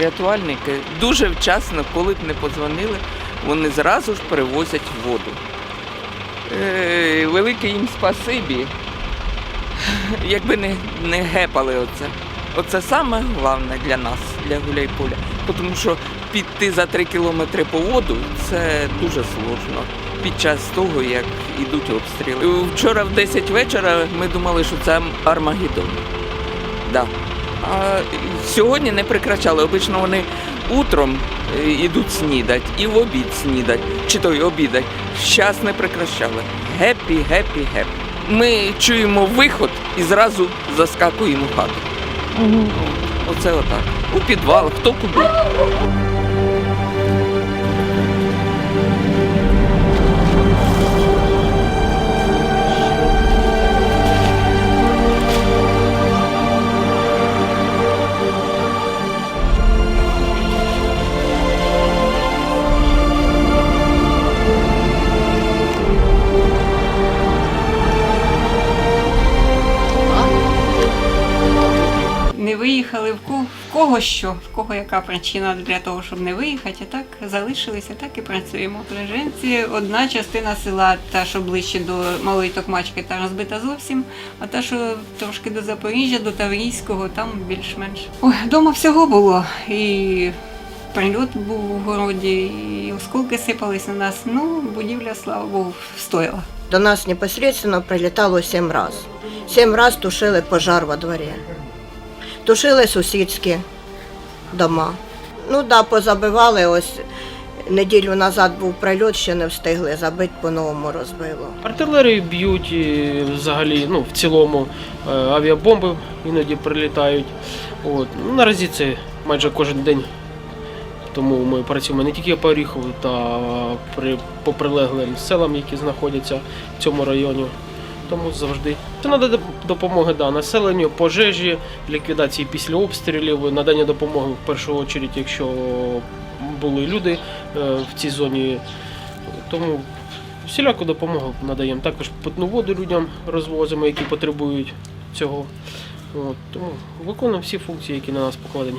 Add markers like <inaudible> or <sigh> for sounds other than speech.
Рятувальники дуже вчасно, коли б не подзвонили, вони зразу ж перевозять воду. Е, велике їм спасибі. <laughs> Якби не, не гепали оце. Оце саме головне для нас, для Гуляйполя. Тому що піти за три кілометри по воду це дуже сложно під час того, як йдуть обстріли. Вчора в 10 вечора ми думали, що це Армагеддон. Да. А сьогодні не прекращали. Обично вони утром е, йдуть снідать і в обід снідать, чи то й обідать. Щас не прикращали. Гепі, гепі, геп. Ми чуємо виход і зразу заскакуємо в хату. Оце отак. У підвал, хто куди. Не виїхали в ко- в кого що, в кого яка причина для того, щоб не виїхати, а так залишилися, так і працюємо. Леженці одна частина села, та що ближче до малої токмачки, та розбита зовсім. А та, що трошки до Запоріжжя, до Таврійського, там більш-менш. Ой, вдома всього було. І прильот був у городі, і осколки сипались на нас. Ну, будівля, слава Богу, стояла. До нас непосредственно прилітало сім раз. Сім раз тушили пожар во дворі. Тушили сусідські дома. Ну да, позабивали ось неділю назад був прильот, ще не встигли забити, по-новому розбило. Артилерію б'ють взагалі, ну, в цілому е, авіабомби іноді прилітають. От. Ну, наразі це майже кожен день. Тому ми працюємо не тільки по Оріхову та при, по прилеглим селам, які знаходяться в цьому районі. Тому завжди це надання допомоги да, населенню, пожежі, ліквідації після обстрілів, надання допомоги в першу чергу, якщо були люди е, в цій зоні. Тому всіляку допомогу надаємо. Також питну воду людям розвозимо, які потребують цього. От, тому виконуємо всі функції, які на нас покладені.